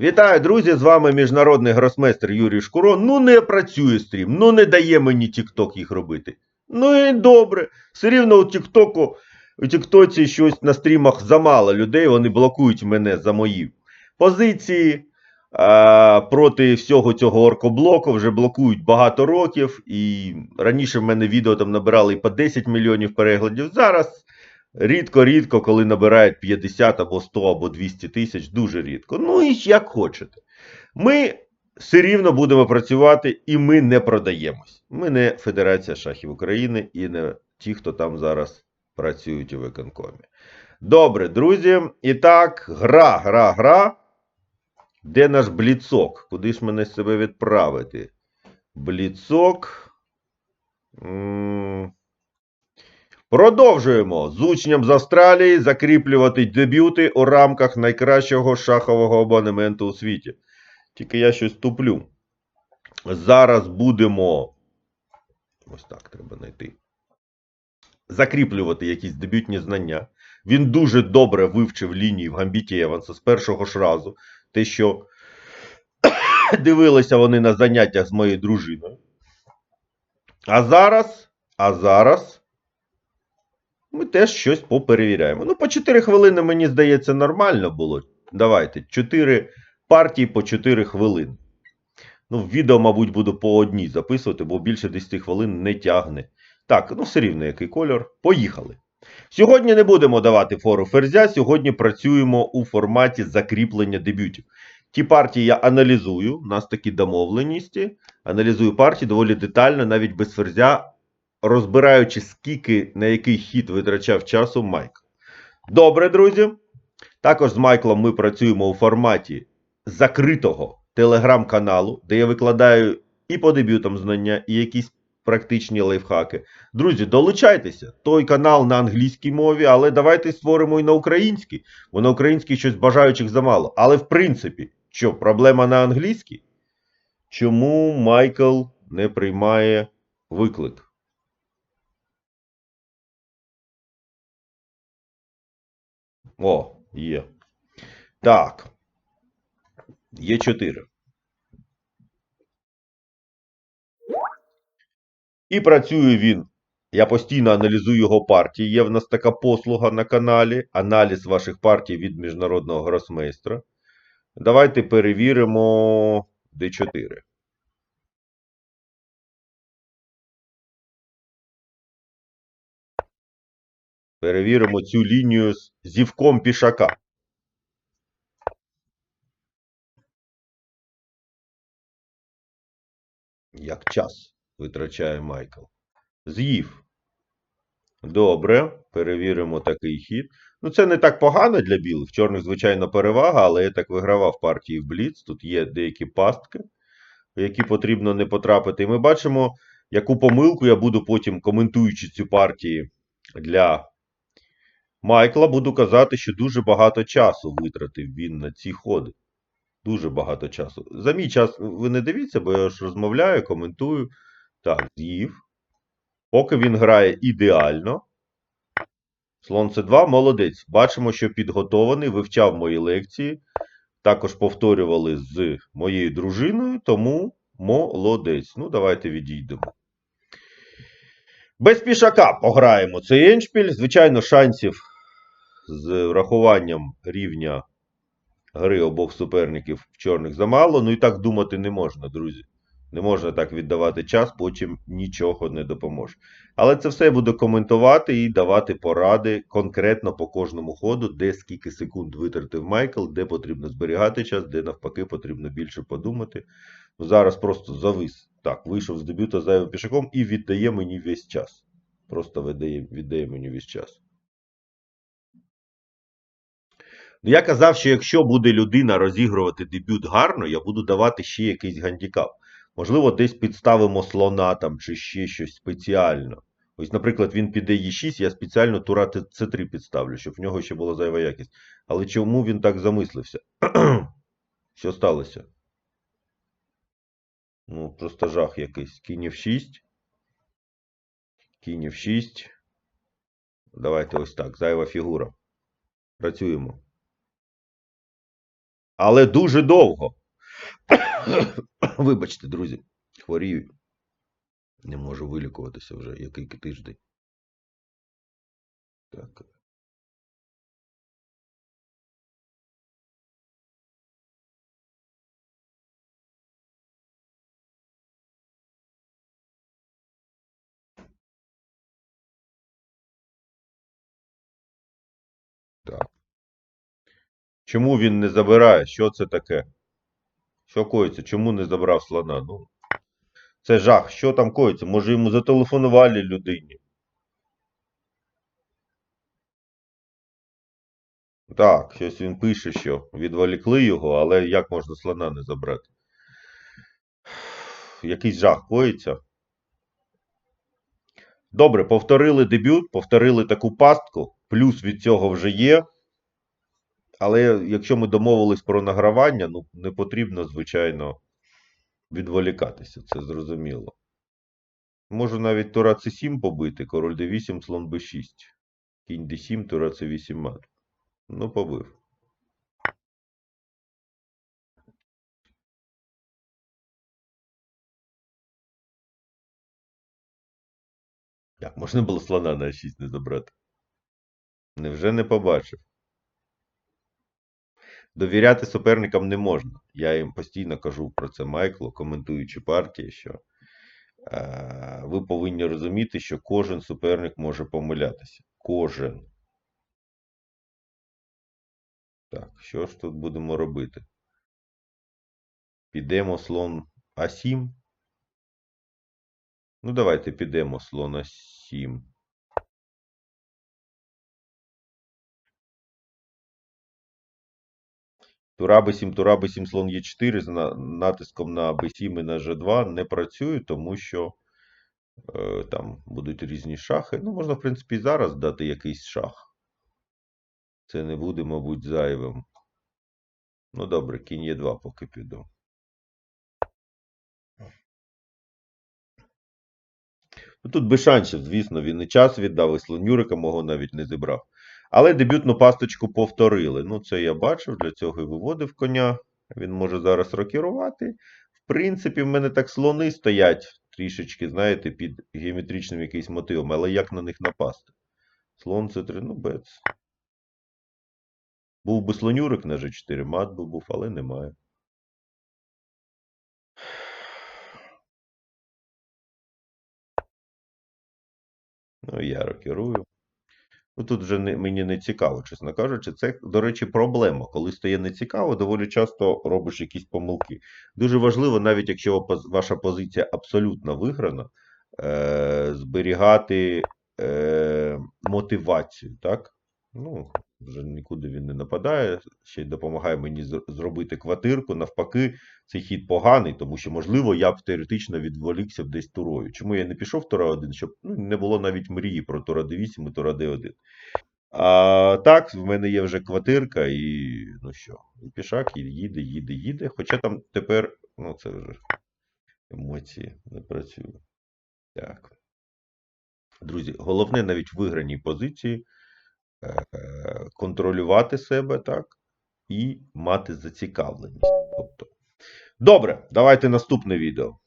Вітаю, друзі! З вами міжнародний гросмейстер Юрій Шкуро. Ну не працює стрім, ну не дає мені TikTok їх робити. Ну і добре. Все рівно у TikTok, у TikTok щось на стрімах замало людей, вони блокують мене за мої позиції. А, проти всього цього оркоблоку вже блокують багато років. І раніше в мене відео там набирали і по 10 мільйонів переглядів. Зараз рідко-рідко, коли набирають 50 або 100 або 200 тисяч, дуже рідко. Ну і як хочете. Ми все рівно будемо працювати і ми не продаємось. Ми не Федерація шахів України і не ті, хто там зараз працюють у виконкомі. Добре, друзі. І так, гра, гра, гра. Де наш бліцок? Куди ж мене себе відправити? Бліцок. М, Продовжуємо з учнем з Австралії закріплювати дебюти у рамках найкращого шахового абонементу у світі. Тільки я щось туплю. Зараз будемо. Ось так треба знайти. Закріплювати якісь дебютні знання. Він дуже добре вивчив лінії в гамбіті Еванса з першого ж разу. Те, що дивилися вони на заняттях з моєю дружиною. А зараз, а зараз ми теж щось поперевіряємо. Ну, по 4 хвилини, мені здається, нормально було. Давайте, 4 партії по 4 хвилини. Ну, відео, мабуть, буду по одній записувати, бо більше 10 хвилин не тягне. Так, ну все рівно який кольор. Поїхали. Сьогодні не будемо давати фору ферзя, сьогодні працюємо у форматі закріплення дебютів. Ті партії я аналізую, у нас такі домовленості. Аналізую партії доволі детально, навіть без ферзя, розбираючи, скільки на який хід витрачав часу Майкл. Добре, друзі. Також з Майклом ми працюємо у форматі закритого телеграм-каналу, де я викладаю і по дебютам знання, і якісь практичні лайфхаки. Друзі, долучайтеся. Той канал на англійській мові, але давайте створимо і на українській, бо на українській щось бажаючих замало. Але в принципі, що проблема на англійській? Чому Майкл не приймає виклик? О, є. Так. Є 4. І працює він. Я постійно аналізую його партії. Є в нас така послуга на каналі. Аналіз ваших партій від міжнародного гросмейстра. Давайте перевіримо D4. Перевіримо цю лінію з зівком пішака. Як час витрачає Майкл. З'їв. Добре. Перевіримо такий хід. Ну, це не так погано для білих. Чорних, звичайно, перевага, але я так вигравав партії в Бліц. Тут є деякі пастки, в які потрібно не потрапити. І ми бачимо, яку помилку я буду потім, коментуючи цю партію для Майкла, буду казати, що дуже багато часу витратив він на ці ходи. Дуже багато часу. За мій час ви не дивіться, бо я ж розмовляю, коментую. Так, з'їв. Поки він грає ідеально. Слон С2 молодець. Бачимо, що підготований, вивчав мої лекції. Також повторювали з моєю дружиною, тому молодець. Ну, давайте відійдемо. Без пішака пограємо цей еншпіль. Звичайно, шансів з врахуванням рівня гри обох суперників в чорних замало. Ну і так думати не можна, друзі. Не можна так віддавати час, потім нічого не допоможе. Але це все я буду коментувати і давати поради конкретно по кожному ходу, де скільки секунд витратив Майкл, де потрібно зберігати час, де навпаки потрібно більше подумати. Ну, Зараз просто завис. Так, вийшов з дебюта зайвим пішаком і віддає мені весь час. Просто віддає, віддає мені весь час. Я казав, що якщо буде людина розігрувати дебют гарно, я буду давати ще якийсь гандікап. Можливо, десь підставимо слона там чи ще щось спеціально. Ось, наприклад, він піде Е6, я спеціально тура С3 підставлю, щоб в нього ще була зайва якість. Але чому він так замислився? Що сталося? Ну, просто жах якийсь. Кінь F6. Кінь F6. Давайте ось так. Зайва фігура. Працюємо. Але дуже довго. Вибачте, друзі, хворію. Не можу вилікуватися вже який тиждень. Так. Чому він не забирає? Що це таке? Що коїться? Чому не забрав слона? Ну, це жах. Що там коїться? Може йому зателефонували людині? Так, щось він пише, що відволікли його, але як можна слона не забрати? Якийсь жах коїться. Добре, повторили дебют, повторили таку пастку. Плюс від цього вже є. Але якщо ми домовились про награвання, ну не потрібно, звичайно, відволікатися, це зрозуміло. Можу навіть тура c7 побити, король d8, слон b6. Кінь d7, тура c8 мат. Ну, побив. Як можна було слона на 6 не забрати? Невже не побачив? Довіряти суперникам не можна. Я їм постійно кажу про це Майклу, коментуючи партії, що е, ви повинні розуміти, що кожен суперник може помилятися. Кожен. Так, що ж тут будемо робити? Підемо слон А7. Ну, давайте підемо слон А7. Тура Б7, Тура Б7, слон Е4 з натиском на Б7 і на Ж2 не працює, тому що е, там будуть різні шахи. Ну, можна, в принципі, і зараз дати якийсь шах. Це не буде, мабуть, зайвим. Ну, добре, кінь Е2 поки піду. Ну, тут без шансів, звісно, він і час віддав, і слонюрика мого навіть не зібрав. Але дебютну пасточку повторили. Ну, це я бачив, для цього і виводив коня. Він може зараз рокірувати. В принципі, в мене так слони стоять трішечки, знаєте, під геометричним якимось мотивом, але як на них напасти? Слон це 3 ну бец. Був би слонюрик на G4, мат би був, але немає. Ну, я рокерую. Ну, тут вже не, мені не цікаво, чесно кажучи. Це, до речі, проблема. Коли стає нецікаво, доволі часто робиш якісь помилки. Дуже важливо, навіть якщо ваша позиція абсолютно виграна, е, зберігати е, мотивацію, так? Ну, вже нікуди він не нападає, ще й допомагає мені зробити квартирку. Навпаки, цей хід поганий, тому що, можливо, я б теоретично відволікся б десь турою. Чому я не пішов тура 1, щоб ну, не було навіть мрії про тура d8 і тура d1. А так, в мене є вже квартирка, і ну що, і пішак і їде, їде, їде. Хоча там тепер, ну це вже емоції не працює. Так. Друзі, головне навіть в виграній позиції контролювати себе, так, і мати зацікавленість. Тобто. Добре, давайте наступне відео.